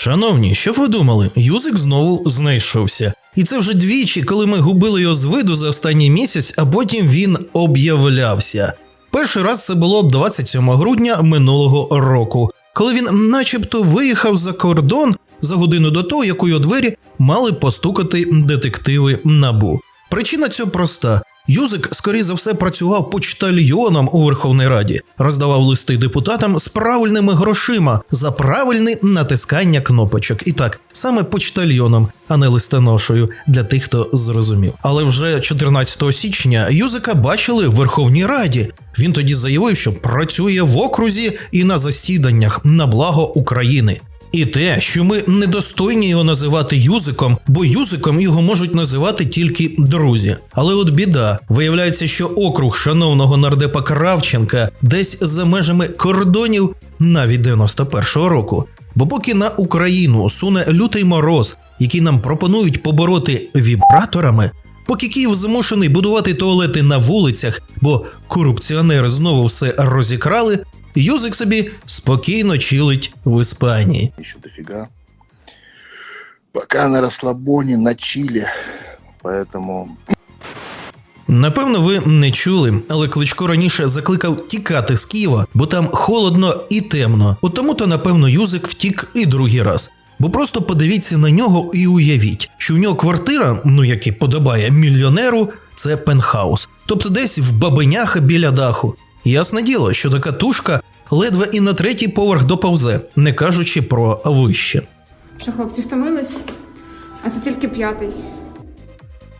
Шановні, що ви думали? Юзик знову знайшовся. І це вже двічі, коли ми губили його з виду за останній місяць, а потім він об'являвся. Перший раз це було 27 грудня минулого року, коли він начебто виїхав за кордон за годину до того, як у двері мали постукати детективи набу. Причина цього проста. Юзик, скоріше за все, працював почтальйоном у Верховній Раді, роздавав листи депутатам з правильними грошима за правильне натискання кнопочок. І так, саме почтальйоном, а не листоношою, для тих, хто зрозумів. Але вже 14 січня Юзика бачили в Верховній Раді. Він тоді заявив, що працює в окрузі і на засіданнях на благо України. І те, що ми недостойні його називати юзиком, бо юзиком його можуть називати тільки друзі. Але от біда, виявляється, що округ шановного нардепа Кравченка десь за межами кордонів навіть 91-го року. Бо поки на Україну суне лютий мороз, який нам пропонують побороти вібраторами, поки Київ змушений будувати туалети на вулицях, бо корупціонери знову все розікрали, Юзик собі спокійно чилить в Іспанії. еще дофига. Пока на расслабоне, на чиле. Поэтому Напевно, ви не чули, але Кличко раніше закликав тікати з Києва, бо там холодно і темно. От тому то, напевно, Юзик втік і другий раз. Бо просто подивіться на нього і уявіть, що в нього квартира, ну як і подобає мільйонеру, це пентхаус. Тобто десь в бабинях біля даху. Ясне діло, що така тушка ледве і на третій поверх доповзе, не кажучи про вище. Що хлопці втомились? А це тільки п'ятий.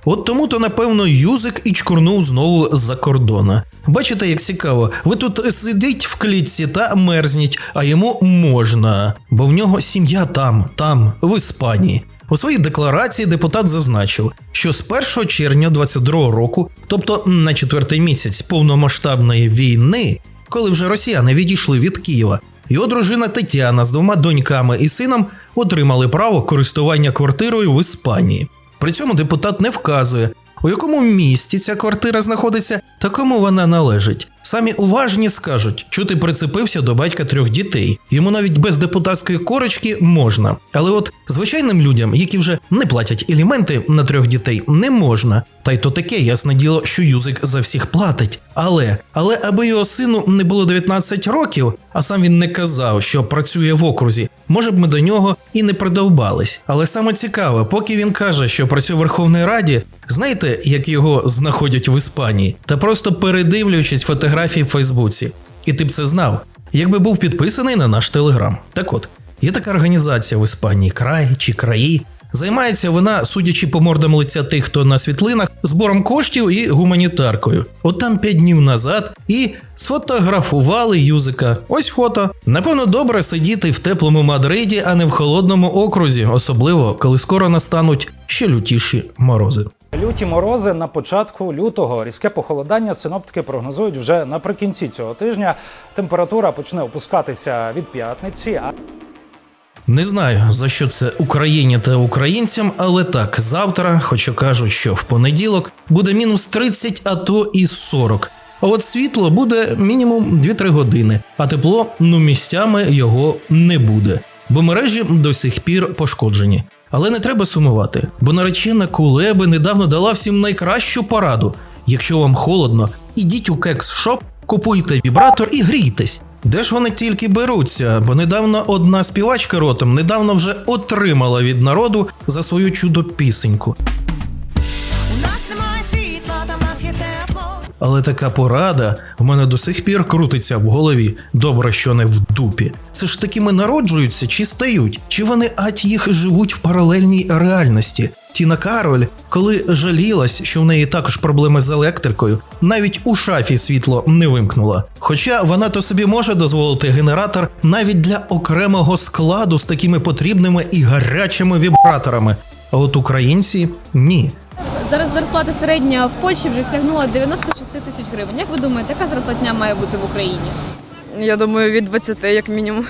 От тому то, напевно, юзик і чкурнув знову з-за кордона. Бачите, як цікаво, ви тут сидіть в клітці та мерзніть, а йому можна, бо в нього сім'я там, там, в Іспанії. У своїй декларації депутат зазначив, що з 1 червня 22 року, тобто на четвертий місяць повномасштабної війни, коли вже росіяни відійшли від Києва, його дружина Тетяна з двома доньками і сином отримали право користування квартирою в Іспанії. При цьому депутат не вказує, у якому місті ця квартира знаходиться та кому вона належить. Самі уважні скажуть, що ти прицепився до батька трьох дітей. Йому навіть без депутатської корочки можна. Але от звичайним людям, які вже не платять елементи на трьох дітей, не можна. Та й то таке, ясне діло, що юзик за всіх платить. Але, але аби його сину не було 19 років, а сам він не казав, що працює в окрузі, може б ми до нього і не придовбались. Але саме цікаве, поки він каже, що працює в Верховній Раді, знаєте, як його знаходять в Іспанії? Та просто передивлюючись фотографії в Фейсбуці. І ти б це знав, якби був підписаний на наш телеграм. Так от, є така організація в Іспанії, край чи краї. Займається вона, судячи по мордам лиця тих, хто на світлинах, збором коштів і гуманітаркою. От там п'ять днів назад і сфотографували юзика. Ось фото. Напевно, добре сидіти в теплому Мадриді, а не в холодному окрузі, особливо коли скоро настануть ще лютіші морози. Люті морози на початку лютого. Різке похолодання синоптики прогнозують вже наприкінці цього тижня. Температура почне опускатися від п'ятниці. А Не знаю за що це Україні та українцям, але так, завтра, хоча кажуть, що в понеділок буде мінус 30, а то і 40. А от світло буде мінімум 2-3 години, а тепло ну місцями його не буде, бо мережі до сих пір пошкоджені. Але не треба сумувати, бо наречена Кулеби недавно дала всім найкращу пораду. Якщо вам холодно, ідіть у кекс-шоп, купуйте вібратор і грійтесь. Де ж вони тільки беруться? Бо недавно одна співачка ротом недавно вже отримала від народу за свою чудо-пісеньку. У Але така порада в мене до сих пір крутиться в голові. Добре, що не в дупі. Це ж такими народжуються чи стають? Чи вони ать їх живуть в паралельній реальності? Тіна Кароль, коли жалілась, що в неї також проблеми з електрикою, навіть у шафі світло не вимкнула. Хоча вона то собі може дозволити генератор навіть для окремого складу з такими потрібними і гарячими вібраторами. А от українці ні. Зараз зарплата середня в Польщі вже сягнула 96 тисяч гривень. Як ви думаєте, яка зарплатня має бути в Україні? Я думаю, від 20 як мінімум.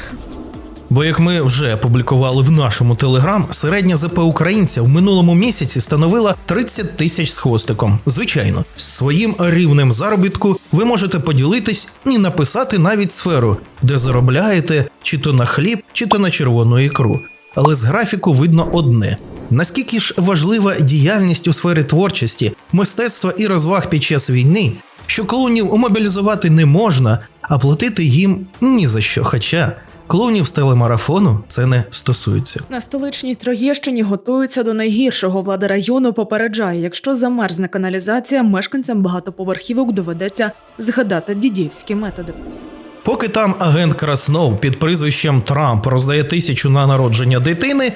Бо як ми вже опублікували в нашому телеграм, середня ЗП українця в минулому місяці становила 30 тисяч з хвостиком. Звичайно, з своїм рівнем заробітку ви можете поділитись і написати навіть сферу, де заробляєте чи то на хліб, чи то на червону ікру. але з графіку видно одне. Наскільки ж важлива діяльність у сфері творчості, мистецтва і розваг під час війни, що клоунів мобілізувати не можна, а платити їм ні за що. Хоча клоунів з телемарафону це не стосується. На столичній Троєщині готуються до найгіршого. Влада району попереджає, якщо замерзне каналізація, мешканцям багатоповерхівок доведеться згадати дідівські методи. Поки там агент Краснов під прізвищем Трамп роздає тисячу на народження дитини,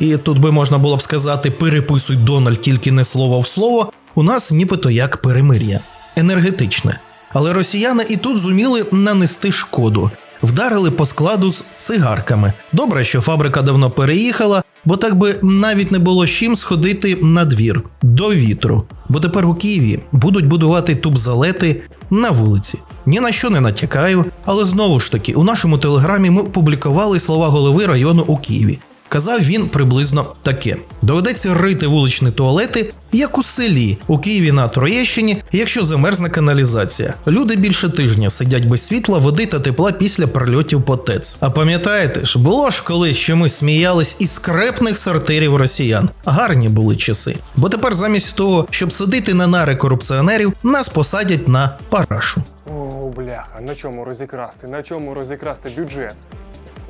і тут би можна було б сказати переписуй Дональд тільки не слово в слово, у нас нібито як перемир'я енергетичне. Але росіяни і тут зуміли нанести шкоду. Вдарили по складу з цигарками. Добре, що фабрика давно переїхала, бо так би навіть не було з чим сходити на двір до вітру. Бо тепер у Києві будуть будувати тубзалети на вулиці. Ні на що не натякаю, але знову ж таки, у нашому телеграмі ми публікували слова голови району у Києві. Казав він приблизно таке: доведеться рити вуличні туалети, як у селі у Києві на Троєщині, якщо замерзне каналізація. Люди більше тижня сидять без світла, води та тепла після прильотів по ТЕЦ. А пам'ятаєте ж, було ж колись, що ми сміялись із скрепних сортирів росіян. Гарні були часи. Бо тепер замість того, щоб сидити на нари корупціонерів, нас посадять на парашу. О, бляха, на чому розікрасти? На чому розікрасти бюджет?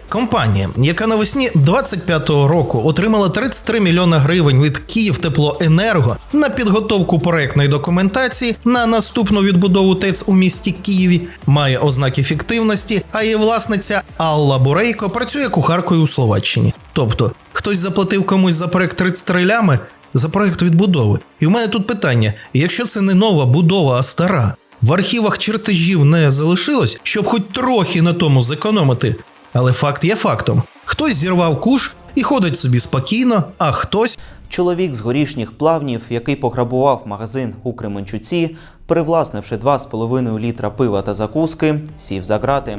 Компанія, яка навесні 25-го року отримала 33 мільйони гривень від Київтеплоенерго на підготовку проектної документації на наступну відбудову ТЕЦ у місті Києві, має ознаки фіктивності, а її власниця Алла Бурейко працює кухаркою у Словаччині. Тобто, хтось заплатив комусь за проект 33 лями за проект відбудови. І в мене тут питання: якщо це не нова будова, а стара, в архівах чертежів не залишилось, щоб хоч трохи на тому зекономити. Але факт є фактом: хтось зірвав куш і ходить собі спокійно, а хтось Чоловік з горішніх плавнів, який пограбував магазин у Кременчуці, привласнивши 2,5 літра пива та закуски, сів за грати.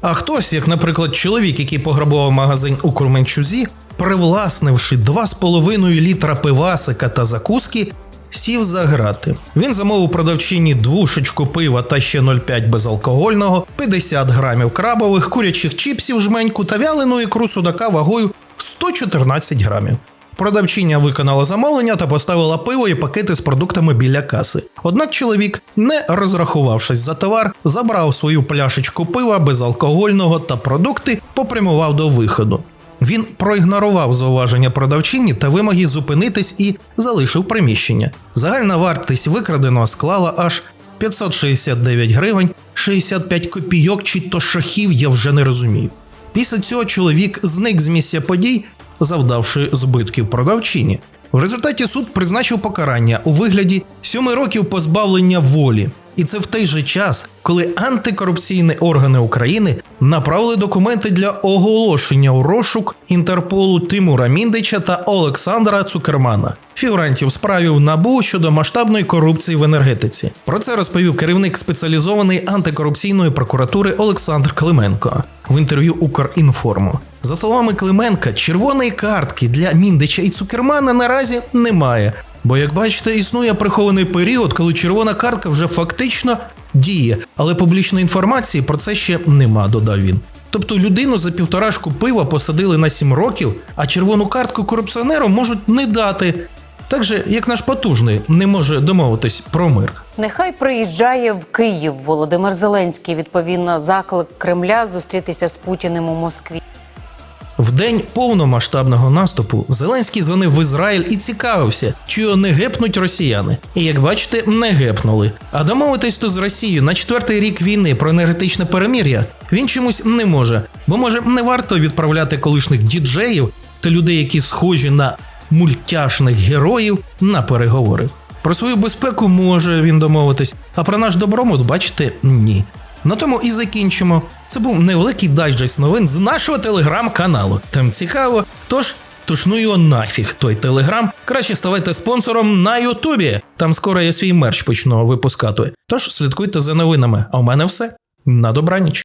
А хтось, як, наприклад, чоловік, який пограбував магазин у Курменчузі, привласнивши 2,5 літра пивасика та закуски, сів за грати. Він замовив продавчині двушечку пива та ще 0,5 безалкогольного, 50 грамів крабових, курячих чіпсів жменьку та вялену ікру судака вагою 114 грамів. Продавчиня виконала замовлення та поставила пиво і пакети з продуктами біля каси. Однак чоловік, не розрахувавшись за товар, забрав свою пляшечку пива безалкогольного та продукти, попрямував до виходу. Він проігнорував зауваження продавчині та вимоги зупинитись і залишив приміщення. Загальна вартість викраденого склала аж 569 гривень 65 копійок чи то шахів, я вже не розумію. Після цього чоловік зник з місця подій, завдавши збитків продавчині. В результаті суд призначив покарання у вигляді 7 років позбавлення волі. І це в той же час, коли антикорупційні органи України направили документи для оголошення у розшук Інтерполу Тимура Міндича та Олександра Цукермана, фігурантів справі в НАБУ щодо масштабної корупції в енергетиці. Про це розповів керівник спеціалізованої антикорупційної прокуратури Олександр Клименко в інтерв'ю Укрінформу. За словами Клименка, червоної картки для Міндича і Цукермана наразі немає. Бо, як бачите, існує прихований період, коли червона картка вже фактично діє, але публічної інформації про це ще нема, додав він. Тобто людину за півторашку пива посадили на 7 років, а червону картку корупціонеру можуть не дати. Так же, як наш потужний не може домовитись про мир. Нехай приїжджає в Київ Володимир Зеленський. Відповідно, заклик Кремля зустрітися з Путіним у Москві. В день повномасштабного наступу Зеленський дзвонив в Ізраїль і цікавився, чи не гепнуть росіяни. І як бачите, не гепнули. А домовитись то з Росією на четвертий рік війни про енергетичне перемир'я він чомусь не може, бо може не варто відправляти колишніх діджеїв та людей, які схожі на мультяшних героїв, на переговори. Про свою безпеку може він домовитись, а про наш добромут, бачите, ні. На тому і закінчимо. Це був невеликий дайджест новин з нашого телеграм-каналу. Там цікаво. Тож тушну його нафіг той телеграм. Краще ставайте спонсором на Ютубі. Там скоро я свій мерч почну випускати. Тож слідкуйте за новинами. А у мене все. На добраніч.